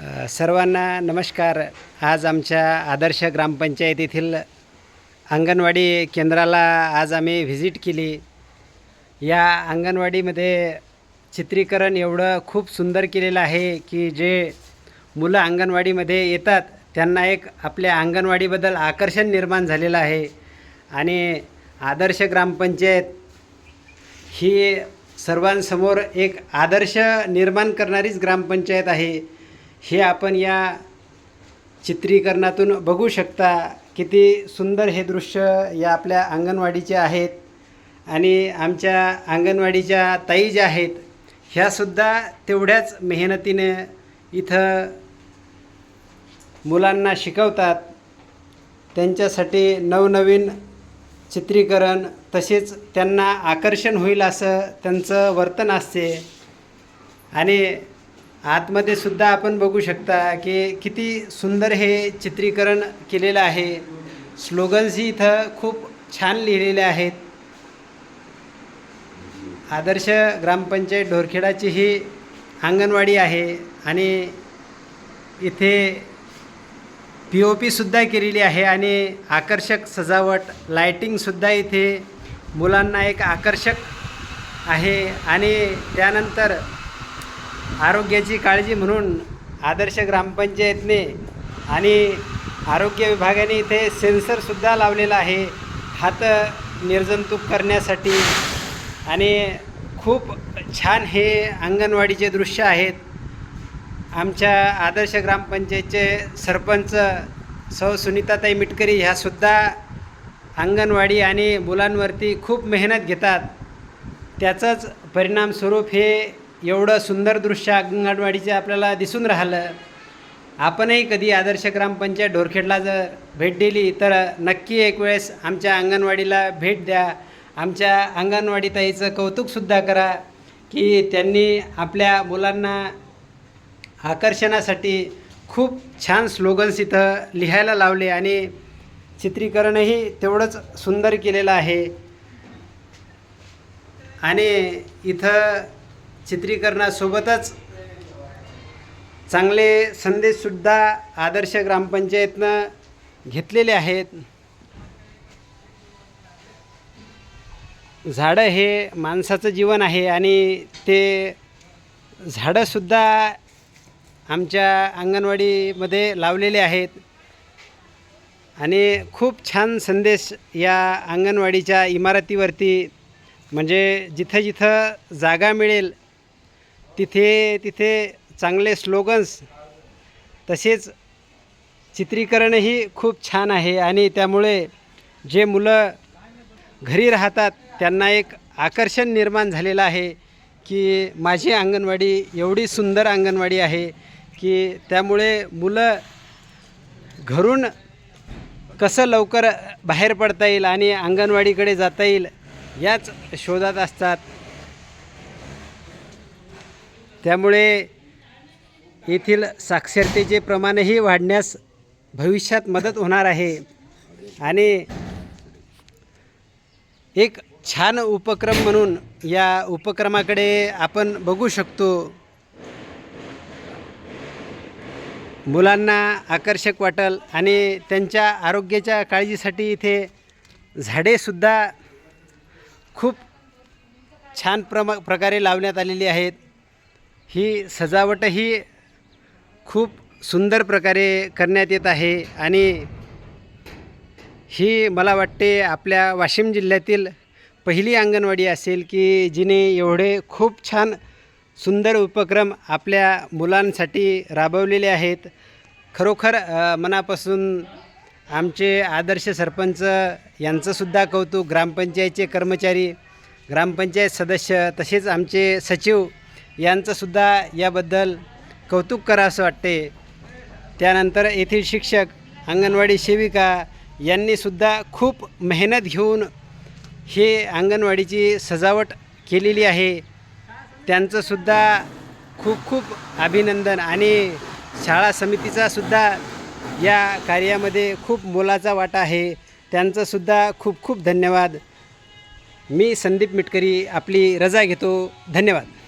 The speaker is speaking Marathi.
सर्वांना नमस्कार. आज आमच्या आदर्श ग्रामपंचायत येथील अंगणवाडी केंद्राला आज आम्ही व्हिजिट केली. या अंगणवाडीमध्ये चित्रीकरण एवढं खूप सुंदर केलेलं आहे की जे मुलं अंगणवाडीमध्ये येतात त्यांना एक आपल्या अंगणवाडीबद्दल आकर्षण निर्माण झालेलं आहे. आणि आदर्श ग्रामपंचायत ही सर्वांसमोर एक आदर्श निर्माण करणारीच ग्रामपंचायत आहे. हे आपण या चित्रीकरणातून बघू शकता किती सुंदर हे दृश्य या आपल्या अंगणवाडीचे आहेत. आणि आमच्या अंगणवाडीच्या ताई ज्या आहेत ह्यासुद्धा तेवढ्याच मेहनतीने इथं मुलांना शिकवतात. त्यांच्यासाठी नवनवीन चित्रीकरण तसेच त्यांना आकर्षण होईल असं त्यांचं वर्तन असते. आणि आतमध्ये सुद्धा आपण बघू शकता की किती सुंदर हे चित्रीकरण केलेलं आहे. स्लोगन्सही इथं खूप छान लिहिलेले आहेत. आदर्श ग्रामपंचायत ढोरखेडाची ही अंगणवाडी आहे आणि इथे पी ओ पीसुद्धा केलेली आहे आणि आकर्षक सजावट लायटिंगसुद्धा इथे मुलांना एक आकर्षक आहे. आणि त्यानंतर आरोग्याची काळजी म्हणून आदर्श ग्रामपंचायतने आणि आरोग्य विभागाने इथे सेन्सरसुद्धा लावलेला आहे. हात निर्जंतुक करण्यासाठी. आणि खूप छान हे अंगणवाडीचे दृश्य आहेत. आमच्या आदर्श ग्रामपंचायतचे सरपंच सौ सुनीताताई मिटकरी ह्यासुद्धा अंगणवाडी आणि मुलांवरती खूप मेहनत घेतात. त्याचंच परिणामस्वरूप हे एवढं सुंदर दृश्य अंगणवाडीचे आपल्याला दिसून राहिलं. आपणही कधी आदर्श ग्रामपंचायत ढोरखेडला जर भेट दिली तर नक्की एक वेळेस आमच्या अंगणवाडीला भेट द्या. आमच्या अंगणवाडीताईचं कौतुकसुद्धा करा की त्यांनी आपल्या मुलांना आकर्षणासाठी खूप छान स्लोगन्स इथं लिहायला लावले आणि चित्रीकरणही तेवढंच सुंदर केलेलं आहे. आणि इथं चित्रीकरणासोबतच चांगले संदेशसुद्धा आदर्श ग्रामपंचायतनं घेतलेले आहेत. झाडं हे माणसाचं जीवन आहे आणि ते झाडंसुद्धा आमच्या अंगणवाडीमध्ये लावलेले आहेत. आणि खूप छान संदेश या अंगणवाडीच्या इमारतीवरती म्हणजे जिथं जिथं जागा मिळेल तिथे तिथे चांगले स्लोगन्स तसेच चित्रीकरणही खूप छान आहे आणि त्यामुळे जे मुलं घरी राहतात त्यांना एक आकर्षण निर्माण झालेलं आहे की माझी अंगणवाडी एवढी सुंदर अंगणवाडी आहे की त्यामुळे मुलं घरून कसं लवकर बाहेर पडता येईल आणि अंगणवाडीकडे जाता येईल याच शोधात असतात. त्यामुळे येथील साक्षरतेचे प्रमाणही वाढण्यास भविष्यात मदत होणार आहे. आणि एक छान उपक्रम म्हणून या उपक्रमाकडे आपण बघू शकतो. मुलांना आकर्षक वाटेल आणि त्यांच्या आरोग्याच्या काळजीसाठी इथे झाडेसुद्धा खूप छान प्रमा प्रकारे लावण्यात आलेली आहेत. ही सजावटही खूप सुंदर प्रकारे करण्यात येत आहे आणि ही मला वाटते आपल्या वाशिम जिल्ह्यातील पहिली अंगणवाडी असेल की जिने एवढे खूप छान सुंदर उपक्रम आपल्या मुलांसाठी राबवलेले आहेत. खरोखर मनापासून आमचे आदर्श सरपंच यांचंसुद्धा कौतुक ग्रामपंचायतचे कर्मचारी ग्रामपंचायत सदस्य तसेच आमचे सचिव यांचंसुद्धा याबद्दल कौतुक करावंसं वाटते. त्यानंतर येथील शिक्षक अंगणवाडी सेविका यांनीसुद्धा खूप मेहनत घेऊन हे अंगणवाडीची सजावट केलेली आहे. त्यांचंसुद्धा खूप खूप अभिनंदन आणि शाळा समितीचासुद्धा या कार्यामध्ये खूप मोलाचा वाटा आहे. त्यांचंसुद्धा खूप खूप धन्यवाद. मी संदीप मिटकरी आपली रजा घेतो. धन्यवाद.